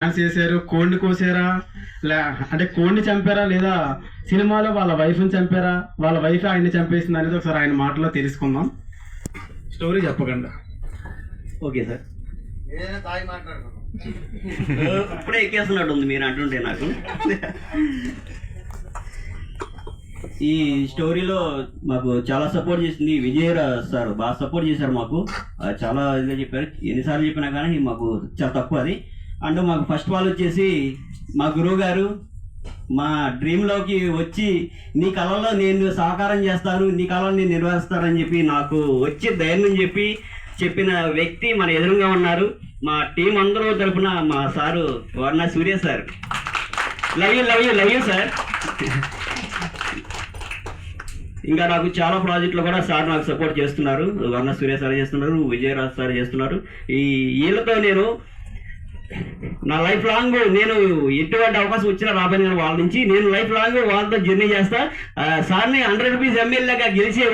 Dance చేశారు కోడిని కోసారా లే అంటే కోడిని చంపారా లేదా సినిమాలో వాళ్ళ వైఫ్ని చంపారా వాళ్ళ వైఫ్ ఆయన్ని చంపేసింది అనేది ఒకసారి ఆయన మాటలో తెలుసుకుందాం. స్టోరీ చెప్పకుండా. Okay sir. ఇప్పుడే ఎక్కేస్తున్నట్టు ఉంది మీరు అంటుంటే నాకు. ఈ స్టోరీలో మాకు చాలా సపోర్ట్ చేసింది విజయరాజ్ సార్. బాగా సపోర్ట్ చేశారు మాకు. చాలా ఇదిగా చెప్పారు. ఎన్నిసార్లు చెప్పినా కానీ మాకు చాలా తక్కువ అది. అండ్ మాకు ఫస్ట్ ఆల్ వచ్చేసి మా గురువు గారు మా డ్రీమ్లోకి వచ్చి నీ కళలో నేను సహకారం చేస్తాను నీ కళలో నేను నిర్వహిస్తానని చెప్పి నాకు వచ్చి ధైర్యం చెప్పి చెప్పిన వ్యక్తి మన ఎదురుగా ఉన్నారు. మా టీం అందరూ తరపున మా sir Varna Surya sir. Love you love you love you sir ఇంకా నాకు చాలా ప్రాజెక్టులు కూడా సార్ నాకు సపోర్ట్ చేస్తున్నారు. వర్ణ సూర్య సార్ చేస్తున్నారు విజయరాజ్ సార్ చేస్తున్నారు. ఈ వీళ్ళతో నేను నా లైఫ్ లాంగ్ నేను ఎటువంటి అవకాశం వచ్చినా రాబోయే వాళ్ళ నుంచి నేను లైఫ్ లాంగ్ వాళ్ళతో జర్నీ చేస్తా. సార్ని హండ్రెడ్ రూపీస్ ఎమ్మెల్యేగా గెలిచే